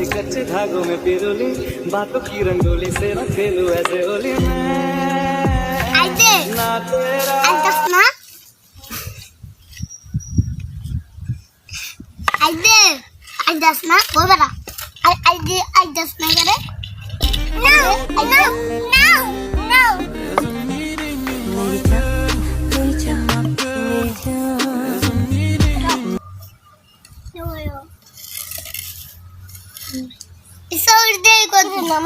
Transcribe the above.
बात की कच्चे धागों में पिरोली बातों की रंगोली से न खेलू ऐसे होली मैं আইতে ना तेरा আইতাস না আইতে আইতাস না বলবা না আই আই দি আইতাস না করে নাও নাও Sonra değil ama.